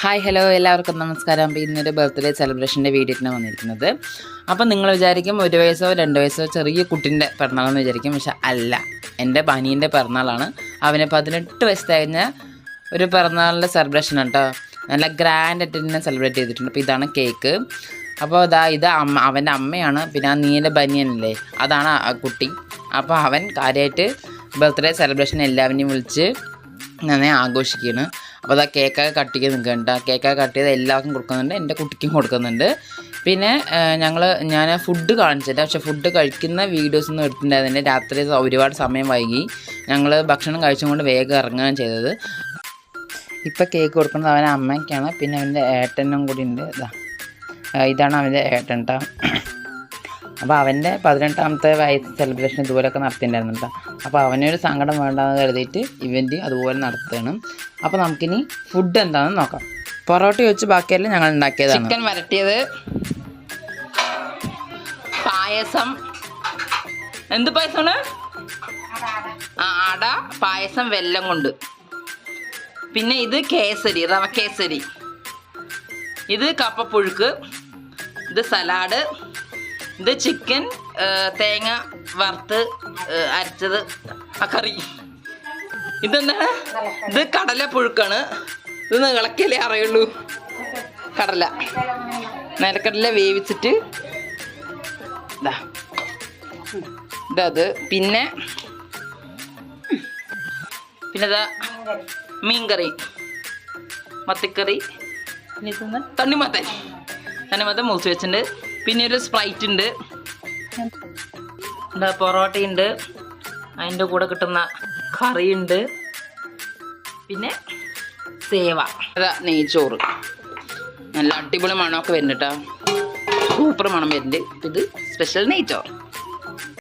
Hi hello എല്ലാവർക്കും നമസ്കാരം. ഇന്നൊരു ബർത്ത്ഡേ സെലിബ്രേഷന്റെ വീഡിയോ വന്നിരിക്കുന്നത്. അപ്പം നിങ്ങൾ വിചാരിക്കും ഒരു വയസ്സോ രണ്ട് വയസ്സോ ചെറിയ കുട്ടിന്റെ പിറന്നാളെന്ന് വിചാരിക്കും. പക്ഷെ അല്ല എന്റെ ബനീന്റെ പിറന്നാളാണ്. അവന് പതിനെട്ട് വയസ്സ് കഴിഞ്ഞ ഒരു പിറന്നാളിന്റെ സെലിബ്രേഷൻ കേട്ടോ നല്ല ഗ്രാൻഡ് ആയിട്ട് സെലിബ്രേറ്റ് ചെയ്തിട്ടുണ്ട്. അപ്പോൾ ഇതാണ് കേക്ക് അപ്പോൾ ഇതാ ഇത് അമ്മ അവന്റെ അമ്മയാണ്. പിന്നെ ആ നീല ബനിയനല്ലേ അതാണ് ആ കുട്ടി. അപ്പോൾ അവൻ കാര്യമായിട്ട് ബർത്ത്ഡേ സെലിബ്രേഷൻ എല്ലാവരെയും വിളിച്ച് നന്നായി ആഘോഷിക്കുകയാണ് അപ്പോൾ അതാ കേക്കൊക്കെ കട്ട് ചെയ്ത് നിൽക്കുന്നുണ്ട് ആ കേക്കൊക്കെ കട്ട് ചെയ്ത് എല്ലാവർക്കും കൊടുക്കുന്നുണ്ട്. എന്റെ കുട്ടിക്കും കൊടുക്കുന്നുണ്ട്. പിന്നെ ഞങ്ങൾ ഞാൻ ഫുഡ് കാണിച്ചില്ല പക്ഷേ ഫുഡ് കഴിക്കുന്ന വീഡിയോസ് ഒന്നും എടുത്തിട്ടുണ്ടായിരുന്നില്ല. രാത്രി ഒരുപാട് സമയം വൈകി. ഞങ്ങൾ ഭക്ഷണം കഴിച്ചുകൊണ്ട് വേഗം ഇറങ്ങുകയാണ് ചെയ്തത്. ഇപ്പോൾ കേക്ക് കൊടുക്കുന്നത് അവന്റെ അമ്മയ്ക്കാണ്. പിന്നെ അവന്റെ ഏട്ടനും കൂടി ഉണ്ട്. ഇതാ ഇതാണ് അവന്റെ ഏട്ടൻ കേട്ടോ അപ്പോൾ അവന്റെ പതിനെട്ടാമത്തെ വയസ്സ് സെലിബ്രേഷൻ ഇതുപോലെയൊക്കെ നടത്തിയിട്ടുണ്ടായിരുന്നു കേട്ടോ അപ്പോൾ അവനൊരു സങ്കടം വേണ്ടെന്ന് കരുതിയിട്ട് ഇവന്റ് അതുപോലെ നടത്തണം. അപ്പോൾ നമുക്കിനി ഫുഡ് എന്താണെന്ന് നോക്കാം. പൊറോട്ട വെച്ച് ബാക്കിയെല്ലാം ഞങ്ങൾ ഉണ്ടാക്കിയതാണ്. ചിക്കൻ വരട്ടിയത് പായസം. എന്ത് പായസമാണ്? ആ അട പായസം വെല്ലം കൊണ്ട്. പിന്നെ ഇത് കേസരി റവ കേസരി. ഇത് കപ്പപ്പുഴുക്ക് ഇത് സലാഡ് ഇത് ചിക്കൻ തേങ്ങ വറുത്ത് അരച്ചത് ആ കറി. ഇതെന്താണ് ഇത് കടല പുഴുക്കാണ്. ഇത് നിളക്കല്ലേ അറിയുള്ളൂ. കടല. നിലക്കടല വേവിച്ചിട്ട് ഇതാ. ഇതത്. പിന്നെ പിന്നെ ഇതാ മീൻകറി. മത്തിക്കറി. തണ്ണിമത്തൻ. തണ്ണിമത്തൻ മുറിച്ച് വെച്ചിട്ടുണ്ട്. പിന്നെ ഒരു സ്പ്രൈറ്റ് ഉണ്ട്. എന്താ പൊറോട്ട ഉണ്ട്. അതിന്റെ കൂടെ കിട്ടുന്ന കറിയുണ്ട് പിന്നെ സേവ. അതാ നെയ്ച്ചോറ്. നല്ല അടിപൊളി മണമൊക്കെ വരുന്നുണ്ട് സൂപ്പർ മണം വരുന്നുണ്ട്. ഇത് സ്പെഷ്യൽ നെയ്ച്ചോറ്.